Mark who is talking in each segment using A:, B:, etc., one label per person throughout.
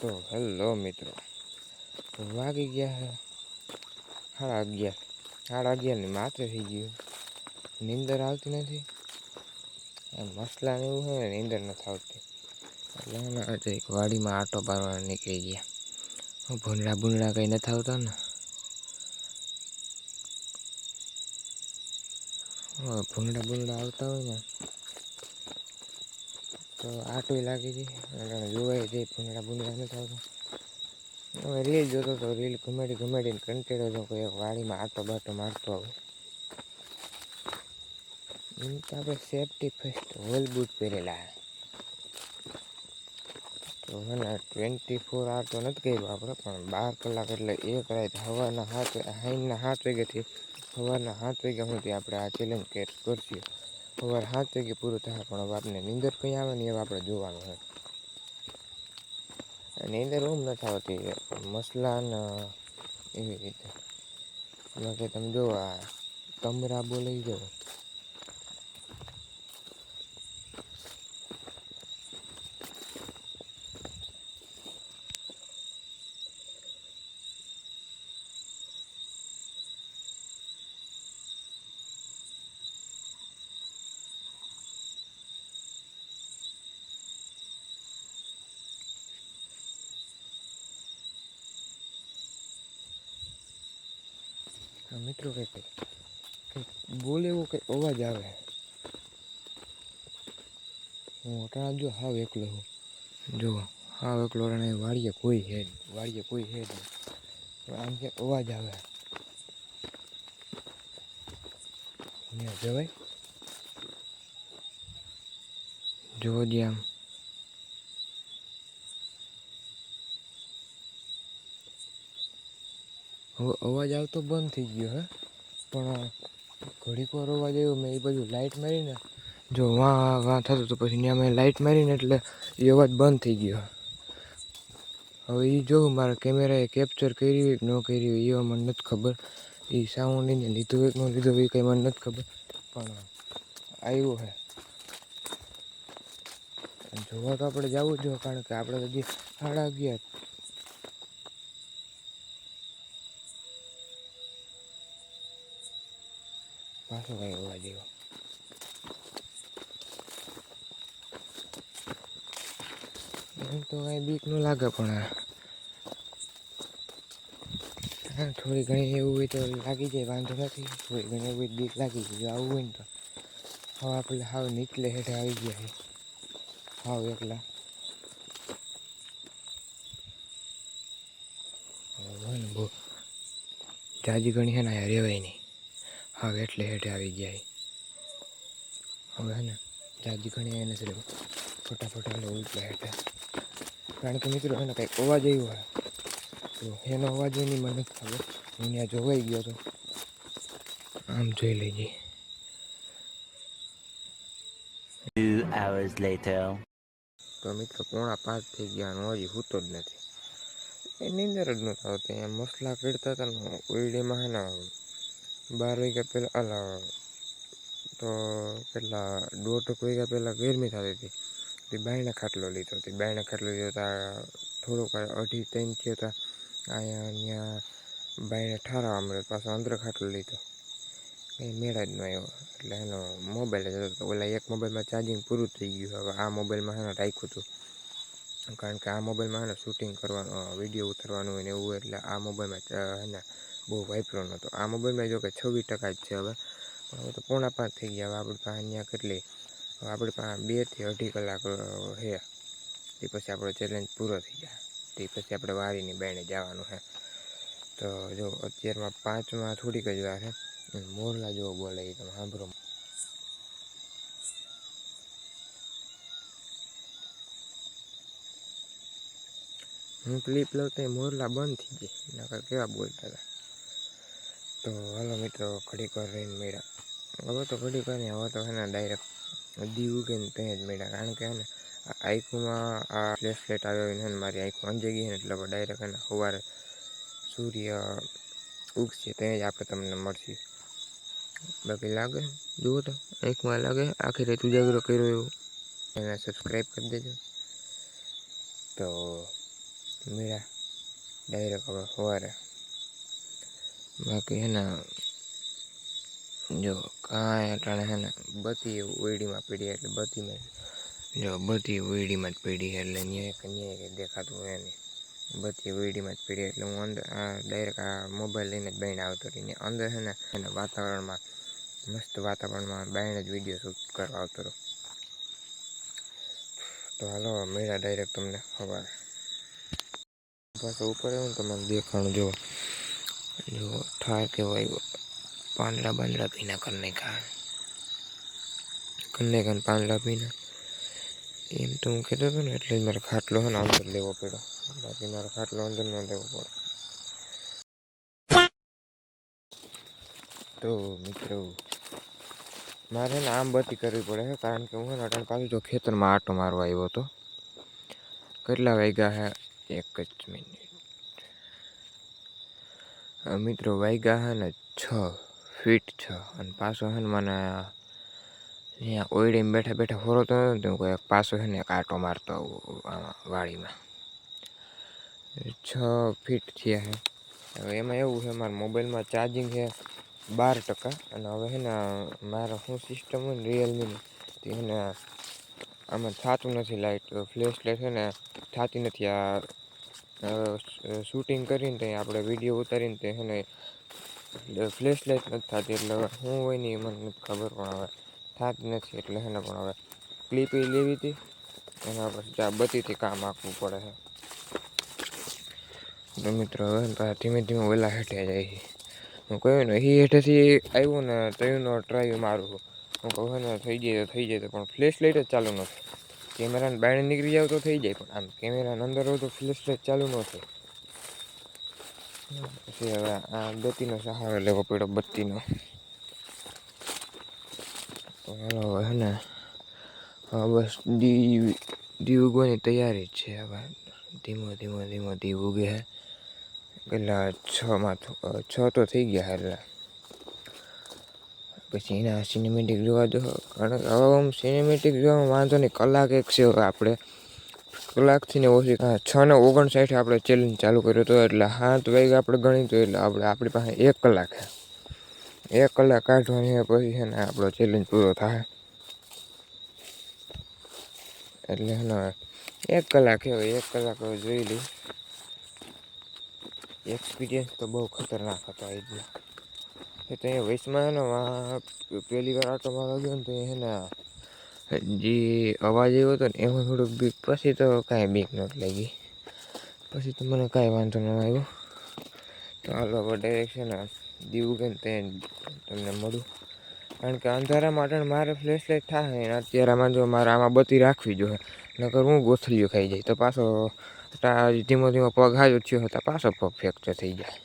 A: તો હેલો મિત્રો. વાગી ગયા સાડા અગિયાર. સાડા અગિયારની માત્ર થઈ ગયું. નીંદર આવતી નથી. મસલા ને એવું હોય ને નીંદર નથી આવતી. એટલે એને આજે એક વાડીમાં આટો પાડવા નીકળી ગયા. હું ભૂંડડા ભૂંડડા કંઈ નથી આવતા ને. ભૂંડા ભૂંડા આવતા હોય ને તો આટોય લાગી હતી. જોવાય જઈ ભૂંડડા ભૂંડડા નથી આવતા. હવે રીલ જોતો તો રીલ ઘુમાડી ઘુમાડીને કંટેડો તો કોઈ એક વાડીમાં આટો બાટો મારતો આવે. એમ તો આપણે સેફટી ફર્સ્ટ હોલ બૂટ પહેરેલા. તો મને ટ્વેન્ટી ફોર આવર તો નથી કર્યું આપણે, પણ બાર કલાક એટલે એક રાત હવાના હાથ હાઈના સાત વાગ્યાથી સવારના સાત વાગ્યા સુધી આપણે આ ચેલેન્જ કેર કરશું. સવારે સાત વાગે પૂરું થાય, પણ હવે આપણે નીંદર કઈ આવે ને એ આપણે જોવાનું હોય નીંદર ઓમ નથી આવતી મસલા ને, એવી રીતે. બાકી તમે જો આ કમરા બોલાઈ જાઓ મિત્રો કંઈક કંઈક બોલે એવો કંઈક અવાજ આવે. હું અટાણા જો હાવ એકલો હું. જો હાવ એકલો અટાણે વાડીએ કોઈ હે વાળીએ કોઈ હેડ નહીં. આમ કંઈક અવાજ આવે. જવાય? જોવો જે આમ. અવાજ આવતો બંધ થઈ ગયો હે. પણ ઘડીક વાર અવાજ આવ્યો, મેં એ બાજુ લાઇટ મારીને, જો વાં વાં થતું તો પછી ત્યાં મેં લાઇટ મારીને એટલે એ અવાજ બંધ થઈ ગયો હવે એ જોઉં મારા કેમેરાએ કેપ્ચર કરી હોય કે ન કરી હોય, એ મને નથી ખબર. એ સાઉન્ડ એને લીધું હોય કે ન લીધું હોય એ કંઈ મને નથી ખબર. પણ આવ્યું હે. જોવા તો આપણે જવું જોઈએ, કારણ કે આપણે હજી સાડા અગિયાર પાછો કઈ અવાજ આવ્યો એમ તો કાંઈ બીક ન લાગે પણ થોડી ઘણી એવું હોય તો લાગી જાય વાંધો નથી થોડી ઘણી એવું બીક લાગી જાય આવું હોય ને તો હવે આપણે હાવ નીચલે હેઠે આવી ગયા હાવ એકલા જાજી ઘણી છે ને રેવાય નહીં હા એટલે હેઠે આવી ગયા હવે હે ને જાજી ઘણી એને છે ફટાફટ એટલે ઉલટા હેઠે. કારણ કે મિત્રો એને કંઈક અવાજ આવ્યો હોય. તો એનો અવાજ એની મને ખબર. હું ત્યાં જોવાઈ ગયો હતો આમ જોઈ લેજે
B: Two hours later.
A: તો મિત્રો પોણા પાંચ થઈ ગયા હજી સૂતો જ નથી. એ નીંદર જ નહોતો આવતી એમ મસલા કરતા હતા ને ઉઈડીમાં હે ને બાર વાગ્યા પહેલાં અલા, તો કેટલા દોઢ વાગ્યા પહેલાં ગરમી થતી હતી. તે બાયણે ખાટલો લીધો. તે બાયણે ખાટલો લીધો ત્યાં થોડુંક અઢી ત્રણ થયો હતા અહીંયા અહીંયા બાયણે ઠારવા મળ્યો પાછો અંદર ખાટલો લીધો. કંઈ મેળા જ ન આવ્યો એટલે એનો મોબાઈલ જ હતો. ઓલા એક મોબાઈલમાં ચાર્જિંગ પૂરું થઈ ગયું. હવે આ મોબાઈલમાં એને રાખ્યું હતું કારણ કે આ મોબાઈલમાં એને શૂટિંગ કરવાનું વીડિયો ઉતારવાનું હોય ને એવું એટલે આ મોબાઈલમાં એને બહુ વાપરો નહોતો. આ મોબાઈલમાં જો કે છવ્વીસ ટકા જ છે હવે. પણ હવે તો પોણા પાંચ થઈ ગયા. હવે આપણી પાસે અહીંયા કેટલી? હવે આપણી પાસે બેથી અઢી કલાક છે તે પછી આપણો ચેલેન્જ પૂરો થઈ જાય. તે પછી આપણે વારીની બેને જવાનું છે તો જો અત્યારમાં પાંચમાં થોડીક જ વાર છે મોરલા જેવો બોલે એ તમે સાંભળો. હું ક્લિપ લઉં તો મોરલા બંધ થઈ જાય. નકર કેવા બોલતા હતા? તો હાલો મિત્રો ઘડીક રહીને મળ્યા હવે તો ઘડીક વાર હવે તો એના ડાયરેક્ટ દી ઉગે ને ત્યાં જ મળ્યા કારણ કે હેને આઈકુમાં આ ફ્લેશ ફ્લેટ આવ્યો હોય ને મારી આઈકુ અંજાઈ ગઈ ને, એટલે ડાયરેક્ટ એને સવારે સૂર્ય ઉગશે ત્યાં જ આપણે તમને મળશે. બાકી લાગે? જુઓ તો આંખમાં લાગે, આખી રાત ઉજાગરો કર્યો એવું. એને સબસ્ક્રાઈબ કરી દેજો. તો મીરા ડાયરેક્ટ હવે સવારે બાકી હે ને, જો કાંઈ અટાણે હે ને, બધી ઓયડીમાં પીડી એટલે બધીમાં જો બધી ઓયડીમાં જ પીડી એટલે ન્યાય કે ન્યાય કંઈ દેખાતું હોય નહીં. બધી ઓયડીમાં જ પીડી એટલે હું અંદર, આ ડાયરેક્ટ આ મોબાઈલ લઈને જ બાઈને આવતો રહીને અંદર છે ને, એને વાતાવરણમાં, મસ્ત વાતાવરણમાં બાઈને જ વીડિયો શૂટ કરવા આવતો રહ્યો. તો હાલો મેળા ડાયરેક્ટ તમને ખબર પાછો ઉપર એવું તમને દેખાણું જો જો ઠાર के પાંદડા બાંદડા પીના पीना करने का करने ને પાંદડા પીના એમ તો હું કહેતો હતો ને, એટલે જ મારે ખાટલો છે ને અંદર લેવો પડ્યો. બાકી મારો ખાટલો અંદર ન લેવો પડે તો મિત્રો, મારે ને આમ બત્તી કરવી પડે છે કારણ કે હું અટાણ પાછું જો ખેતરમાં આટો મારવા આવ્યો હતો. કેટલા વાગ્યા હે? એક જ મિનિટ. મિત્રો વાગ્યા છે ને છ, ફીટ છ. અને પાછો છે ને મને અહીંયા ઓયડીમાં બેઠા બેઠા ફોરતો હતો ને તો હું કહે, પાછો છે ને એક આટો મારતો આમાં વાડીમાં. છ ફીટ થયા છે હવે એમાં એવું છે મારા મોબાઈલમાં ચાર્જિંગ છે બાર ટકા. અને હવે છે ને મારે શું સિસ્ટમ હોય ને રિયલમીની તે છે ને આમાં થતું નથી લાઇટ ફ્લેશ લાઇટ છે ને થતી નથી. આ શૂટિંગ કરીને ત્યાં આપણે વીડિયો ઉતારીને તે એને ફ્લેશ લાઇટ નથી થતી એટલે હવે શું હોય ને એ મને ખબર પણ હવે થતી નથી એટલે એને પણ હવે ક્લિપ એ લેવી હતી એના પછી આ બત્તીથી કામ આપવું પડે છે મિત્રો હવે ધીમે ધીમે ઓલા હેઠે જાય છે હું કહ્યું ને એ હેઠેથી આવ્યું ને તયુંનો ટ્રાય મારું. હું કહું ને થઈ જાય તો થઈ જાય તો પણ ફ્લેશ લાઇટ જ ચાલુ નથી. કેમેરાને બહાર નીકળી જાવ તો થઈ જાય, પણ આમ કેમેરાને અંદર હોય તો ફ્લેશ લાઇટ ચાલુ ન થાય. પછી હવે આ બત્તીનો સહારો લેવો પડ્યો, બત્તીનો. તો હવે હે ને હા બસ દી દી ઉગવાની તૈયારી છે હવે. ધીમો ધીમો ધીમો દી ઉગે હે. પેલા છમાં તો છ તો થઈ ગયા એટલે. પછી એના સિનેમેટિક જોવા દો. કારણ કે હવે આમ સિનેમેટિક જોવામાં વાંધો નહીં, કલાક એક છે હવે આપણે. કલાકથી ને ઓછી હા છ ને ઓગણસાઠ આપણે ચેલેન્જ ચાલુ કર્યો હતો એટલે સાત વાગે આપણે ગણી તો, એટલે આપણે, આપણી પાસે એક કલાક છે. એક કલાક કાઢવાની છે પછી છે ને આપણો ચેલેન્જ પૂરો થાય. એટલે છે ને, એક કલાક છે હવે, એક કલાક હવે જોઈ લઈ એક્સપિરિયન્સ તો બહુ ખતરનાક હતો એટલે એ તો અહીંયા વચમાં છે ને વા પહેલી વાર આટો મારવા ગયો ને તો એ છે ને જે અવાજ આવ્યો હતો ને, એમાં થોડુંક બીક, પછી તો કાંઈ બીક નહોતી લાગી. પછી તો મને કાંઈ વાંધો ન આવ્યો. તો હાલો ને દીવું કે તે તમને મળું. કારણ કે અંધારા માટે મારે ફ્લેશ લાઇટ થાય ને અત્યારે આમાં જો મારે આમાં બત્તી રાખવી જોઈએ. નકર હું ગોથલીઓ ખાઈ જાય. તો પાછો ધીમો ધીમો પગ હાજર થયો હતા પાછો પગ ફ્રેક્ચર થઈ જાય.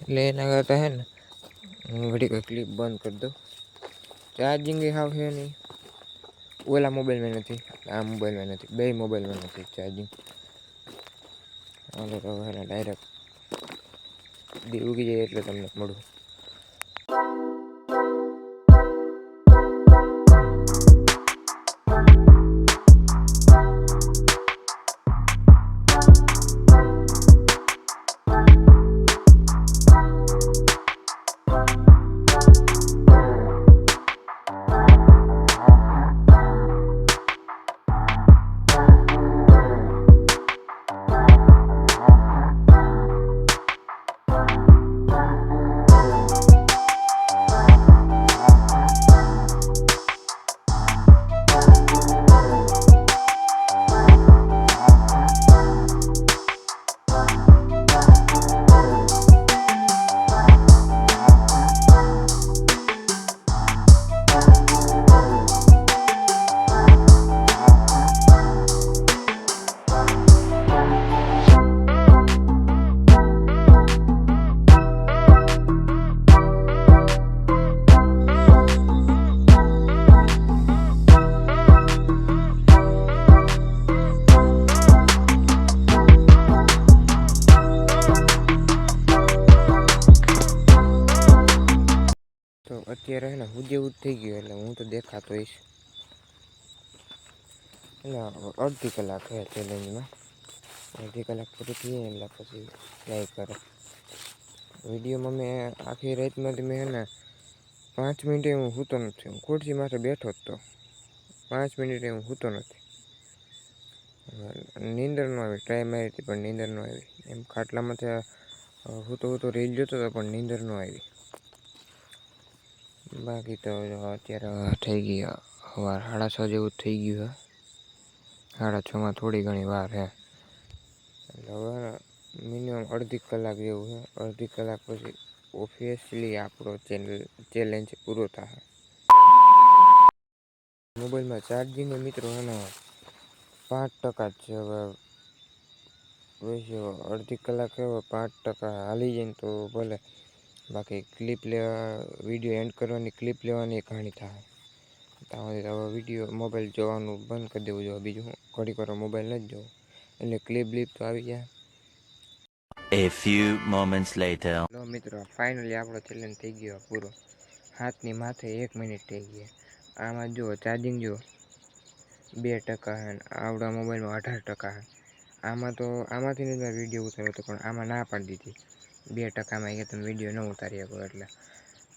A: એટલે એના કરતાં હે ને હું ઘડી ક્લિપ બંધ કરી દઉં. ચાર્જિંગ હાવ છે નહીં. ઓલા મોબાઈલમાં નથી. આ મોબાઈલમાં નથી. બે મોબાઈલમાં નથી ચાર્જિંગ હાલો તો ડાયરેક્ટ ઉગી જાય એટલે તમને મળું. અત્યારે હે ને હું જેવું થઈ ગયું એટલે હું તો દેખાતો હોઈશ. એટલે અડધી કલાક હે ચેલેન્જમાં અડધી કલાક પૂરી થઈ એટલે પછી લાઈક કરો. વિડીયોમાં મેં આખી રાતમાંથી મેં હે ને પાંચ મિનિટે હું સૂતો નથી. હું ખુરશી માથે બેઠો જ તો. પાંચ મિનિટે હું સૂતો નથી. નીંદર ન આવી ટ્રાય મારી હતી પણ નીંદર ન આવી. એમ ખાટલામાંથી સૂતો તો રીલ જોતો હતો પણ નીંદર ન આવી. બાકી તો જો અત્યારે થઈ ગયા સવાર. સાડા છ જેવું જ થઈ ગયું હે સાડા છમાં થોડી ઘણી વાર હે એટલે હવે મિનિમમ અડધી કલાક જેવું છે. અડધી કલાક પછી ઓફિશિયલી આપણો ચેનલ ચેલેન્જ પૂરો થાય મોબાઈલમાં ચાર્જિંગ મિત્રો હે ને પાંચ ટકા જ છે. હવે વૈસે અડધી કલાક હવે પાંચ ટકા હાલી જાય ને તો ભલે. બાકી ક્લિપ લેવા વીડિયો એન્ડ કરવાની ક્લિપ લેવાની ઘણી થાય. તમારે હવે વીડિયો મોબાઈલ જોવાનું બંધ કરી દેવું જોઈએ. બીજું હું ઘડી કરો મોબાઈલ નથી જોવો એટલે ક્લિપ બ્લિપ તો આવી જાય.
B: A few moments later.
A: લો મિત્રો ફાઇનલી આપણો ચેલેન્જ થઈ ગયો પૂરો. હાથની માથે એક મિનિટ થઈ ગઈ આમાં જુઓ ચાર્જિંગ જુઓ. બે ટકા હે આવડા મોબાઈલમાં અઢાર ટકા હે. આમાં તો આમાંથી જ મેં વીડિયો ઉતાર્યો હતો પણ આમાં ના પાડી દીધી. બે ટકામાં કે તમે વીડિયો ન ઉતારી શકો એટલે.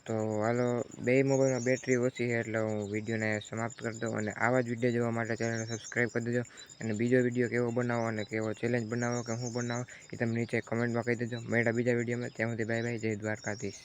A: તો હાલો, બે મોબાઈલમાં બેટરી ઓછી છે એટલે હું વિડીયોને સમાપ્ત કરી દઉં અને આવા જ વીડિયો જોવા માટે ચેનલને સબસ્ક્રાઈબ કરી દેજો અને બીજો વીડિયો કેવો બનાવો અને કેવો ચેલેન્જ બનાવો કે હું બનાવો એ તમે નીચે કમેન્ટમાં કહી દેજો. મેળા બીજા વિડીયોમાં ત્યાં સુધી બાય બાય જય દ્વારકાધીશ.